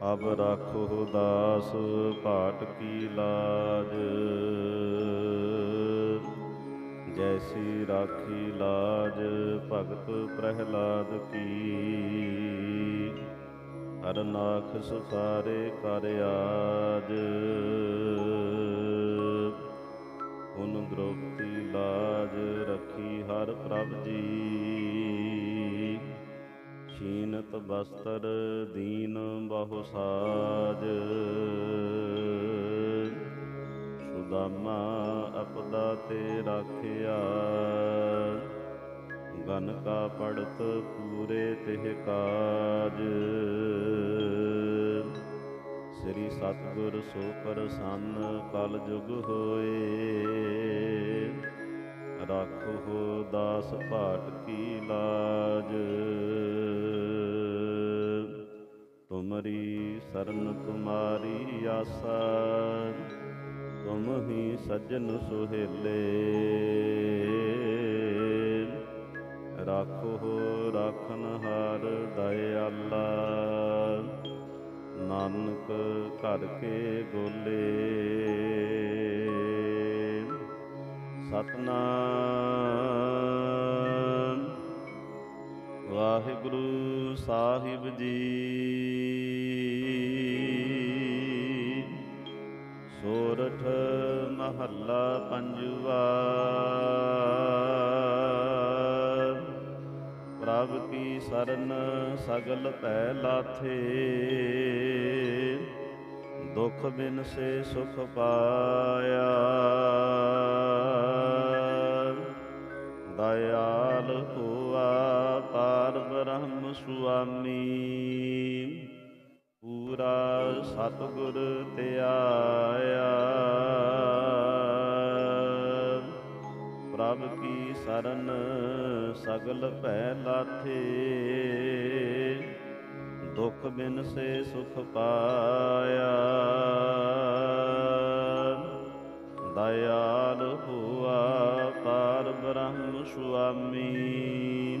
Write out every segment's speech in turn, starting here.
ਅਬ ਰਾਖੋ ਦਾਸ ਭਾਟ ਕੀ ਲਾਜ। ਜੈਸੀ ਰਾਖੀ ਲਾਜ ਭਗਤ ਪ੍ਰਹਿਲਾਦ ਕੀ। ਹਰਨਾਖ ਸੁਸਾਰੇ ਕਰ ਆਜ। ਛੀਨਤ ਬਸਤਰ ਦੀਨ ਬਹੁ ਸਾਜ। ਸੁਦਾਮਾ ਅਪਦਾ ਤੇ ਰਾਖਿਆ। ਗਨ ਕਾ ਪੜਤ ਪੂਰੇ ਤਿਹ ਕਾਜ। ਸ੍ਰੀ ਸਤਿਗੁਰ ਸੋ ਪ੍ਰਸੰਨ ਕਲ ਜੁਗ ਹੋਏ। ਰਾਖੋ ਦਾਸ ਭਾਟ ਕੀ ਲਾਜ। ਤੁਮਰੀ ਸਰਨ ਕੁਮਾਰੀ ਆਸਾ, ਤੁਮ ਹੀ ਸੱਜਣ ਸੁਹੇਲੇ। ਰਾਖੋ ਰਾਖਨ ਹਾਰ ਦਇਆਲਾ, ਨਾਨਕ ਘਰ ਕੇ ਗੋਲੇ ਸਤਨਾਮ ਵਾਹਿਗੁਰੂ ਸਾਹਿਬ ਜੀ। ਸੋਰਠ ਮਹੱਲਾ ਪੰਜਵਾ। ਪ੍ਰਭ ਕੀ ਸਰਨ ਸਗਲ ਭੈ ਲਾਥੇ। ਦੁਖ ਬਿਨ ਸੇ ਸੁਖ ਪਾਇਆ। ਦਇਆਲ ਬ੍ਰਹਮ ਸੁਆਮੀ। ਪੂਰਾ ਸਤਿਗੁਰ ਧਿਆਇਆ ਪ੍ਰਭ ਕੀ ਸਰਨ ਸਗਲ ਭੈ ਲਾਥੇ। ਦੁਖ ਬਿਨ ਸੇ ਸੁਖ ਪਾਇਆ। ਦਇਆਲ ਹੁਆ ਪਾਰ ਬ੍ਰਹਮ ਸੁਆਮੀ।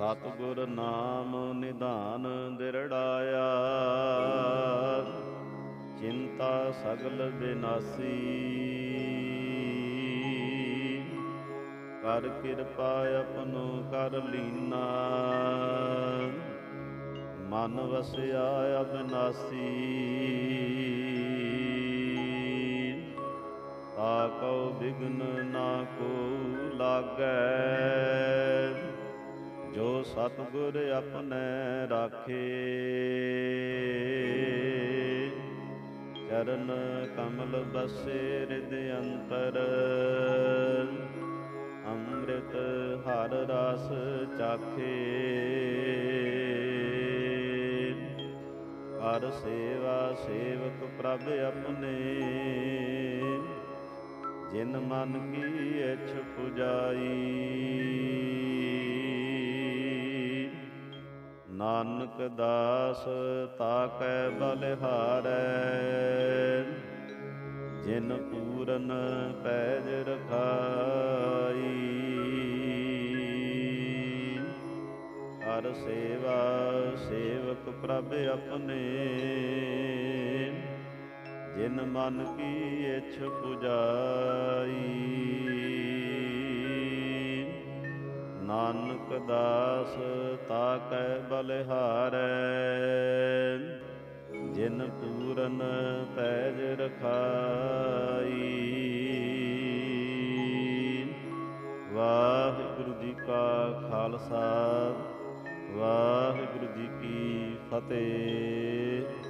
ਸਤਿਗੁਰ ਨਾਮ ਨਿਧਾਨ ਦਿਰੜਾਇਆ। ਚਿੰਤਾ ਸਗਲ ਬਿਨਾਸੀ। ਕਰ ਕਿਰਪਾ ਆਪਨੋ ਕਰ ਲੀਨਾ। ਮਨ ਵਸਿਆ ਅਬਨਾਸੀ। ਤਾ ਕਉ ਬਿਗਨ ਨਾ ਕੋ ਲਾਗੈ। ਜੋ ਸਤਿਗੁਰ ਆਪਣੇ ਰਾਖੇ। ਚਰਨ ਕਮਲ ਬਸੇ ਹਿਰਦ ਅੰਤਰ। ਅੰਮ੍ਰਿਤ ਹਰ ਰਸ ਚਾਖੇ। ਹਰ ਸੇਵਾ ਸੇਵਕ ਪ੍ਰਭ ਆਪਣੇ। ਜਿਨ ਮਨ ਕੀ ਇਛ ਪੁਜਾਈ ਨਾਨਕ ਦਾਸ ਤਾਕੈ ਬਲਿਹਾਰੈ ਜਿਨ ਪੂਰਨ ਪੈਜ ਰਖਾਈ। ਹਰ ਸੇਵਾ ਸੇਵਕ ਪ੍ਰਭ ਆਪਣੇ। ਜਿਨ ਮਨ ਕੀ ਇਛ ਪੁਜਾਈ। ਨਾਨਕ ਦਾਸ ਤਾਕੈ ਬਲਿਹਾਰੈ। ਜਿਨ ਪੂਰਨ ਪੈਜ ਰਖਾਈ। ਵਾਹਿਗੁਰੂ ਜੀ ਕਾ ਖਾਲਸਾ, ਵਾਹਿਗੁਰੂ ਜੀ ਕੀ ਫਤਿਹ।